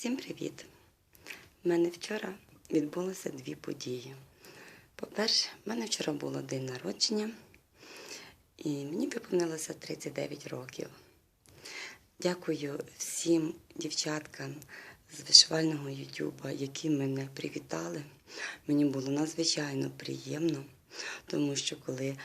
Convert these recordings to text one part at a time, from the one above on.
Всім привіт! У мене вчора відбулося дві події. По-перше, в мене вчора було день народження, і мені виповнилося 39 років. Дякую всім дівчаткам з вишивального Ютуба, які мене привітали. Мені було надзвичайно приємно, тому що коли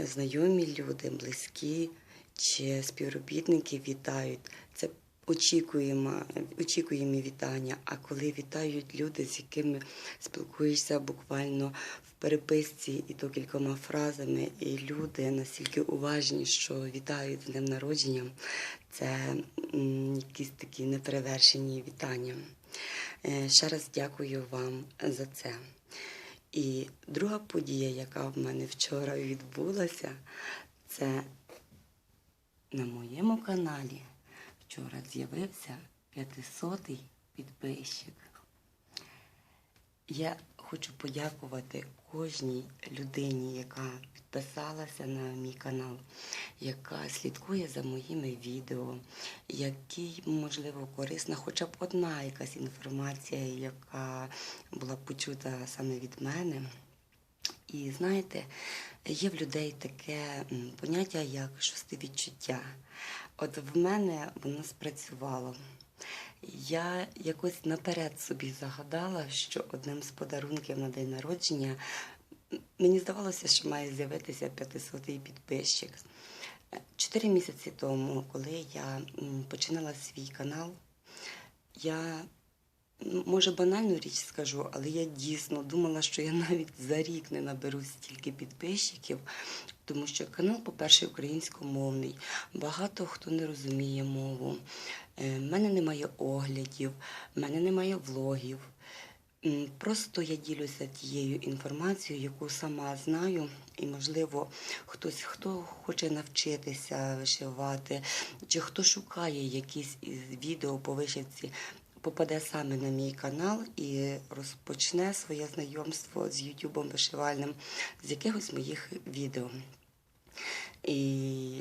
е, знайомі люди, близькі чи співробітники вітають, це очікуємо, очікуємо вітання. А коли вітають люди, з якими спілкуєшся буквально в переписці і то кількома фразами, і люди настільки уважні, що вітають з днем народження, це якісь такі неперевершені вітання. Е, Ще раз дякую вам за це. І друга подія, яка в мене вчора відбулася, це на моєму каналі вчора з'явився 500-й підписчик. Я хочу подякувати кожній людині, яка підписалася на мій канал, яка слідкує за моїми відео, якій, можливо, корисна хоча б одна якась інформація, яка була почута саме від мене. І знаєте, є в людей таке поняття, як шосте відчуття. От в мене воно спрацювало. Я якось наперед собі загадала, що одним з подарунків на день народження мені здавалося, що має з'явитися 500-й підписчик. Чотири місяці тому, коли я починала свій канал, я Може, банальну річ скажу, але я дійсно думала, що я навіть за рік не наберу стільки підписчиків, тому що канал, по-перше, українськомовний. Багато хто не розуміє мову. Е, В мене немає оглядів, в мене немає влогів. Просто я ділюся тією інформацією, яку сама знаю, і, можливо, хтось, хто хоче навчитися вишивати, чи хто шукає якісь із відео по вишивці, попаде саме на мій канал і розпочне своє знайомство з Ютубом вишивальним з якихось моїх відео. І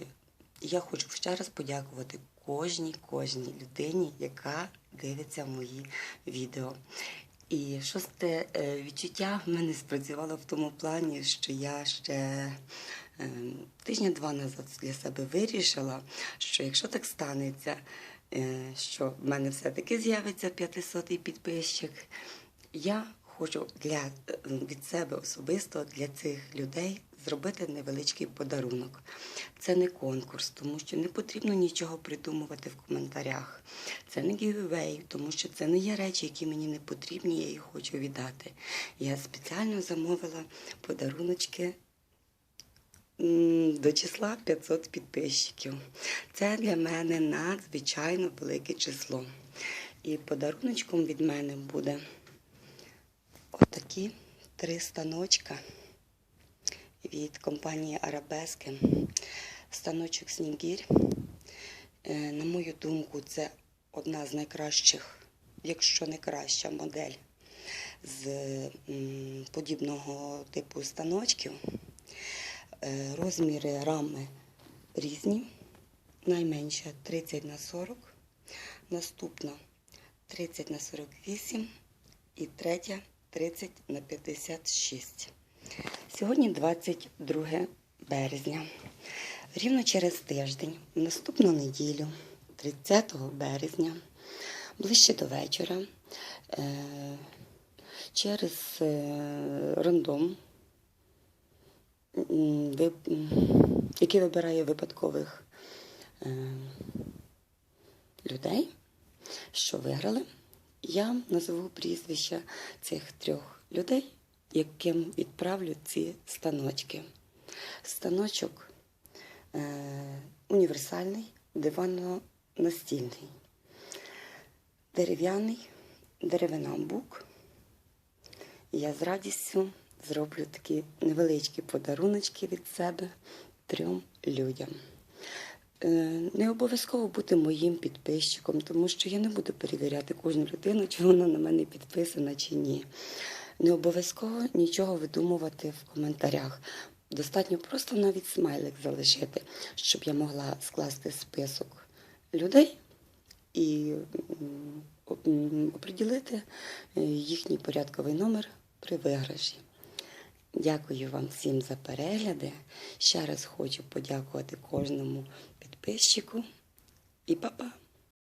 я хочу ще раз подякувати кожній, кожній людині, яка дивиться мої відео. І шосте е, відчуття в мене спрацювало в тому плані, що я ще е, тижня два назад для себе вирішила, що якщо так станеться, що в мене все-таки з'явиться 500-й підписчик, я хочу для, е, від себе особисто для цих людей зробити невеличкий подарунок. Це не конкурс, тому що не потрібно нічого придумувати в коментарях. Це не giveaway, тому що це не є речі, які мені не потрібні, я їх хочу віддати. Я спеціально замовила подаруночки до числа 500 підписчиків. Це для мене надзвичайно велике число. І подаруночком від мене буде отакі три станочка від компанії Арабески. Станочок Снігір. Е, На мою думку, це одна з найкращих, якщо не краща модель з подібного типу станочків. Е, Розміри рами різні. Найменша 30 на 40, наступна 30 на 48 і третя 30 на 56. Сьогодні 22 березня. Рівно через тиждень, в наступну неділю, 30 березня, ближче до вечора, е, через е, рандом, який вибирає випадкових е, людей, що виграли, я назву прізвища цих трьох людей, яким відправлю ці станочки. Станочок е, універсальний, диванно-настільний, дерев'яний, деревина бук. Я з радістю зроблю такі невеличкі подаруночки від себе трьом людям. Е, Не обов'язково бути моїм підписчиком, тому що я не буду перевіряти кожну людину, чи вона на мене підписана чи ні. Не обов'язково нічого видумувати в коментарях. Достатньо просто навіть смайлик залишити, щоб я могла скласти список людей і оприділити е, їхній порядковий номер при виграші. Дякую вам всім за перегляди. Ще раз хочу подякувати кожному підписчику і па-па!